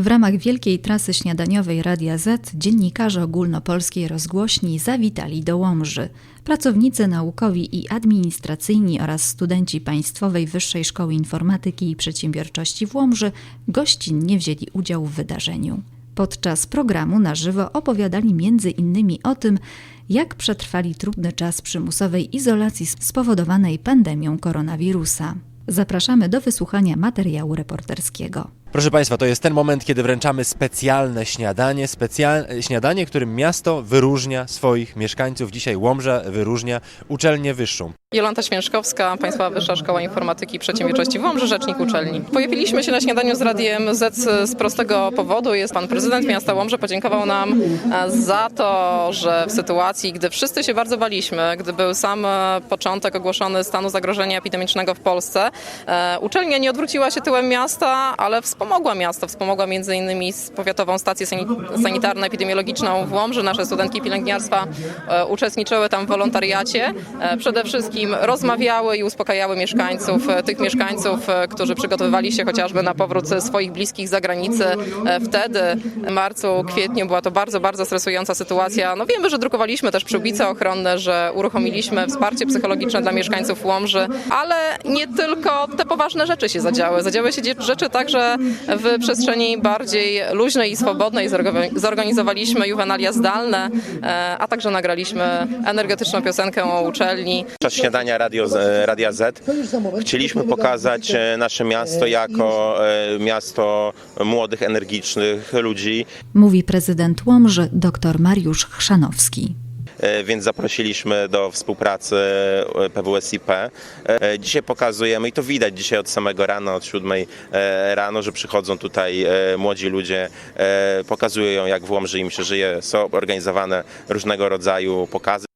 W ramach wielkiej trasy śniadaniowej Radia Z dziennikarze ogólnopolskiej rozgłośni zawitali do Łomży. Pracownicy naukowi i administracyjni oraz studenci Państwowej Wyższej Szkoły Informatyki i Przedsiębiorczości w Łomży gościnnie wzięli udział w wydarzeniu. Podczas programu na żywo opowiadali między innymi o tym, jak przetrwali trudny czas przymusowej izolacji spowodowanej pandemią koronawirusa. Zapraszamy do wysłuchania materiału reporterskiego. Proszę Państwa, to jest ten moment, kiedy wręczamy specjalne śniadanie, specjal... śniadanie, którym miasto wyróżnia swoich mieszkańców. Dzisiaj Łomża wyróżnia uczelnię wyższą. Jolanta Świężkowska, Państwowa Wyższa Szkoła Informatyki i Przedsiębiorczości w Łomży, rzecznik uczelni. Pojawiliśmy się na śniadaniu z Radiem Z z prostego powodu. Jest pan prezydent miasta Łomży, podziękował nam e, za to, że w sytuacji, gdy wszyscy się bardzo baliśmy, gdy był sam e, początek ogłoszony stanu zagrożenia epidemicznego w Polsce, e, uczelnia nie odwróciła się tyłem miasta, ale wspomogła miasto, wspomogła między innymi powiatową stację sani- sanitarno-epidemiologiczną w Łomży. Nasze studentki pielęgniarstwa e, uczestniczyły tam w wolontariacie. E, Przede wszystkim rozmawiały i uspokajały mieszkańców, e, tych mieszkańców, którzy przygotowywali się chociażby na powrót swoich bliskich z zagranicy. E, Wtedy, w marcu, kwietniu była to bardzo, bardzo stresująca sytuacja. No wiemy, że drukowaliśmy też przyłbice ochronne, że uruchomiliśmy wsparcie psychologiczne dla mieszkańców Łomży, ale nie tylko te poważne rzeczy się zadziały. Zadziały się rzeczy także w przestrzeni bardziej luźnej i swobodnej. Zorganizowaliśmy juwenalia zdalne, e, a także nagraliśmy energetyczną piosenkę o uczelni. Podczas śniadania Radio, Z- Radia Z chcieliśmy pokazać e, nasze miasto jako e, miasto młodych, energicznych ludzi, Mówi prezydent Łomży dr Mariusz Chrzanowski. E, więc zaprosiliśmy do współpracy e, PWSiP. E, Dzisiaj pokazujemy i to widać dzisiaj od samego rana, od 7 e, rano, że przychodzą tutaj e, młodzi ludzie, e, pokazują jak w Łomży im się żyje, są organizowane różnego rodzaju pokazy.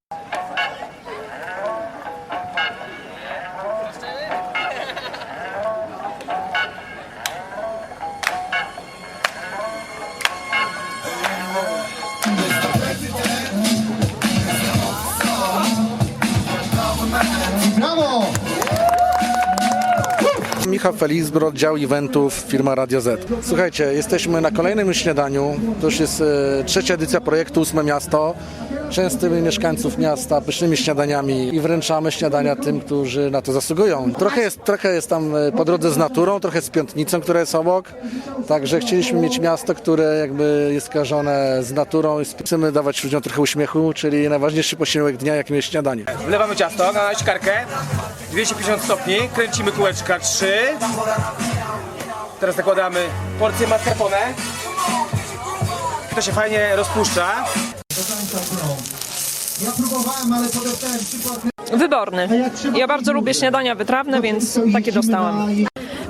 Michał Felisbrod, dział eventów, firma Radio Z. Słuchajcie, jesteśmy na kolejnym śniadaniu. To już jest e, trzecia edycja projektu Ósme Miasto. Częstymi mieszkańców miasta, pysznymi śniadaniami i wręczamy śniadania tym, którzy na to zasługują. Trochę jest, trochę jest tam e, po drodze z naturą, trochę z piątnicą, która jest obok. Także chcieliśmy mieć miasto, które jakby jest kojarzone z naturą i chcemy dawać ludziom trochę uśmiechu, czyli najważniejszy posiłek dnia, jakim jest śniadanie. Wlewamy ciasto na sikarkę, 250 stopni, kręcimy kółeczka 3. Teraz nakładamy porcję mascarpone. To się fajnie rozpuszcza. Ja próbowałem, ale podostałem przykład. Wyborny. Ja bardzo lubię śniadania wytrawne, więc takie dostałam.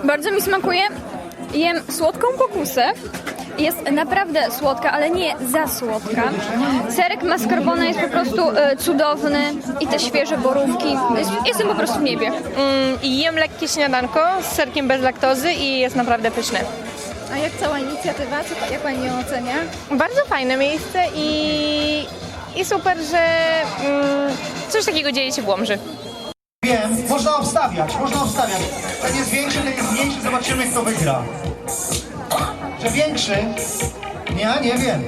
Bardzo mi smakuje. Jem słodką pokusę. Jest naprawdę słodka, ale nie za słodka. Serek mascarpone jest po prostu e, cudowny i te świeże borówki. Jest, jestem po prostu w niebie. Mm, jem lekkie śniadanko z serkiem bez laktozy i jest naprawdę pyszne. A jak cała inicjatywa? Co, jak Pani ją ocenia? Bardzo fajne miejsce i, i super, że mm, coś takiego dzieje się w Łomży. Wiem, można obstawiać, można obstawiać. Ten jest większy, ten jest mniejszy, zobaczymy kto wygra. Że większy? Ja nie wiem.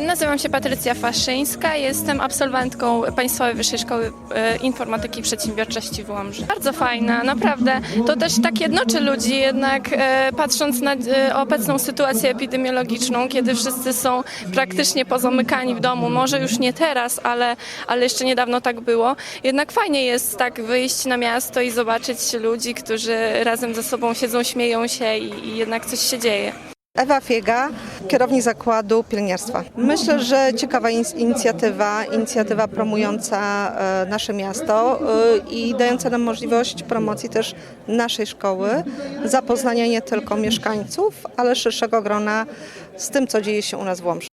Nazywam się Patrycja Faszyńska, jestem absolwentką Państwowej Wyższej Szkoły e, Informatyki i Przedsiębiorczości w Łomży. Bardzo fajna, naprawdę. To też tak jednoczy ludzi, jednak e, patrząc na e, obecną sytuację epidemiologiczną, kiedy wszyscy są praktycznie pozamykani w domu, może już nie teraz, ale, ale jeszcze niedawno tak było, jednak fajnie jest tak wyjść na miasto i zobaczyć ludzi, którzy razem ze sobą siedzą, śmieją się i, i jednak coś się dzieje. Ewa Fiega, kierownik zakładu pielęgniarstwa. Myślę, że ciekawa in- inicjatywa, inicjatywa promująca e, nasze miasto e, i dająca nam możliwość promocji też naszej szkoły, zapoznania nie tylko mieszkańców, ale szerszego grona z tym, co dzieje się u nas w Łomży.